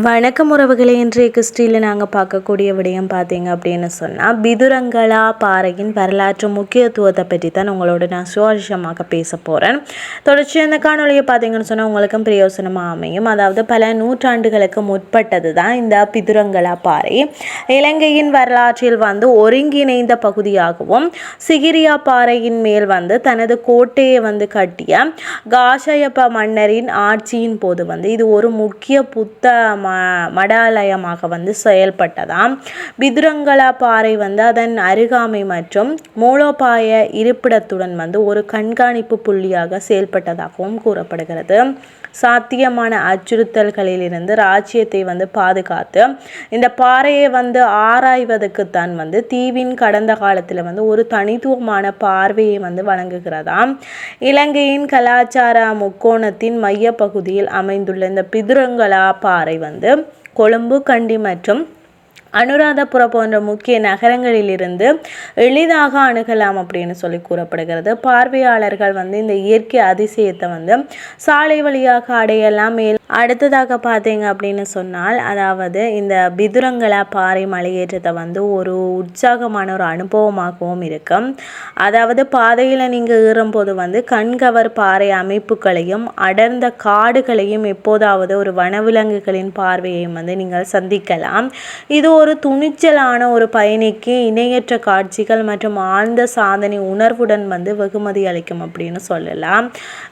வணக்கம் உறவுகளை. இன்றைய கிறிஸ்டியில் நாங்கள் பார்க்கக்கூடிய விடயம் பார்த்தீங்க அப்படின்னு சொன்னால் பிதுரங்களா பாறையின் வரலாற்று முக்கியத்துவத்தை பற்றி தான் உங்களோட நான் சுவாரஸ்யமாக பேச போகிறேன் தொடர்ச்சி அந்த காணொலியை பார்த்தீங்கன்னு சொன்னால் உங்களுக்கும் பிரயோசனமாக அமையும். அதாவது பல நூற்றாண்டுகளுக்கு முற்பட்டது தான் இந்த பிதுரங்களா பாறை. இலங்கையின் வரலாற்றில் வந்து ஒருங்கிணைந்த பகுதியாகவும் சிகிரியா பாறையின் மேல் வந்து தனது கோட்டையை வந்து கட்டிய காஷயப்ப மன்னரின் ஆட்சியின் போது வந்து இது ஒரு முக்கிய புத்த ம மடாலயமாக வந்து செயல்பட்டதாம். பிதுரங்கலா பாறை வந்து அதன் அருகாமை மற்றும் மூலோபாய இருப்பிடத்துடன் வந்து ஒரு கண்காணிப்பு புள்ளியாக செயல்பட்டதாகவும் கூறப்படுகிறது. சாத்தியமான அச்சுறுத்தல்களிலிருந்து ராஜ்யத்தை வந்து பாதுகாத்து இந்த பாறையை வந்து ஆராய்வதற்குத்தான் வந்து தீவின் கடந்த காலத்தில் வந்து ஒரு தனித்துவமான பார்வையை வந்து வழங்குகிறதாம். இலங்கையின் கலாச்சார முக்கோணத்தின் மைய பகுதியில் அமைந்துள்ள இந்த பிதுரங்கலா பாறை வந்து கொழும்பு கண்டி மற்றும் அனுராதபுரம் போன்ற முக்கிய நகரங்களிலிருந்து எளிதாக அணுகலாம் அப்படின்னு சொல்லி கூறப்படுகிறது. பார்வையாளர்கள் வந்து இந்த இயற்கை அதிசயத்தை வந்து சாலை வழியாக அடையலாம். அடுத்ததாக பார்த்தீங்க அப்படின்னு சொன்னால் அதாவது இந்த பிதுரங்களா பாறை மலையேற்றத்தை வந்து ஒரு உற்சாகமான ஒரு அனுபவமாகவும் இருக்கும். அதாவது பாதையில் நீங்கள் ஏறும்போது வந்து கண்கவர் பாறை அமைப்புகளையும் அடர்ந்த காடுகளையும் எப்போதாவது ஒரு வனவிலங்குகளின் பார்வையையும் வந்து நீங்கள் சந்திக்கலாம். இது ஒரு துணிச்சலான ஒரு பயணிக்கு இணையற்ற காட்சிகள் மற்றும் ஆழ்ந்த சாதனை உணர்வுடன் வந்து வெகுமதி அளிக்கும் அப்படின்னு சொல்லலாம்.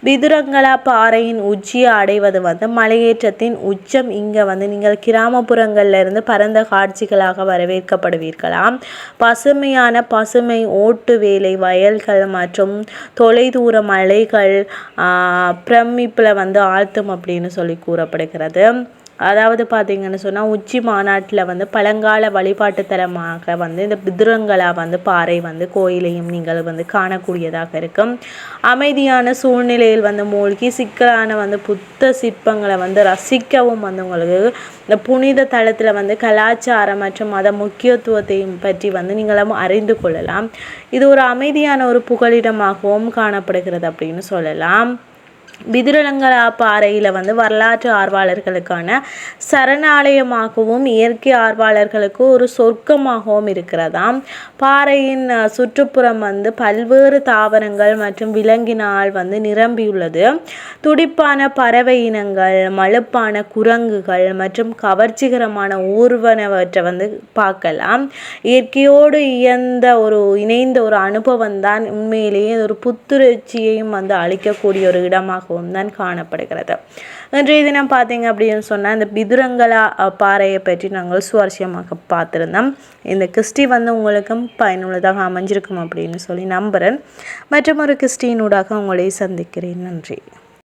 விதுரங்களா பாறையின் உச்சியை அடைவது வந்து மலையேற்றத்தின் உச்சம். இங்கே வந்து நீங்கள் கிராமப்புறங்களில் இருந்து பரந்த காட்சிகளாக வரவேற்கப்படுவீர்களாம். பசுமையான பசுமை ஓட்டு வேலை வயல்கள் மற்றும் தொலைதூர மலைகள் பிரமிப்பில் வந்து ஆழ்த்தும் அப்படின்னு சொல்லி கூறப்படுகிறது. அதாவது பார்த்திங்கன்னு சொன்னால் உச்சி மாநாட்டில் வந்து பழங்கால வழிபாட்டு தலமாக வந்து இந்த பிதுரங்களா வந்து பாறை வந்து கோயிலையும் நீங்கள் வந்து காணக்கூடியதாக இருக்கும். அமைதியான சூழ்நிலையில் வந்து மூழ்கி சிக்கலான வந்து புத்த சிற்பங்களை வந்து ரசிக்கவும் வந்து உங்களுக்கு இந்த புனித தளத்தில் வந்து கலாச்சாரம் மற்றும் மத முக்கியத்துவத்தையும் பற்றி வந்து நீங்களும் அறிந்து கொள்ளலாம். இது ஒரு அமைதியான ஒரு புகலிடமாகவும் காணப்படுகிறது அப்படின்னு சொல்லலாம். பிதுரலங்கலா பாறையில் வந்து வரலாற்று ஆர்வலர்களுக்கான சரணாலயமாகவும் இயற்கை ஆர்வலர்களுக்கு ஒரு சொர்க்கமாகவும் இருக்கிறதாம். பாறையின் சுற்றுப்புறம் வந்து பல்வேறு தாவரங்கள் மற்றும் விலங்கினால் வந்து நிரம்பியுள்ளது. துடிப்பான பறவை இனங்கள் மழுப்பான குரங்குகள் மற்றும் கவர்ச்சிகரமான ஊர்வனவற்றை வந்து பார்க்கலாம். இயற்கையோடு இயந்த ஒரு இணைந்த ஒரு அனுபவம் தான் உண்மையிலேயே ஒரு புத்துணர்ச்சியையும் வந்து அளிக்கக்கூடிய ஒரு இடமாக பாறையாகவும் தான் காணப்படுகிறது. இன்றைய தினம் பார்த்தீங்க அப்படின்னு சொன்னால் இந்த பிதுரங்கலா பாறையை பற்றி நாங்கள் சுவாரஸ்யமாக பார்த்துருந்தோம். இந்த கிறிஸ்டி வந்து உங்களுக்கும் பயனுள்ளதாக அமைஞ்சிருக்கும் அப்படின்னு சொல்லி நம்புகிறேன் மற்றும் ஒரு கிறிஸ்டியினூடாக உங்களை சந்திக்கிறேன். நன்றி.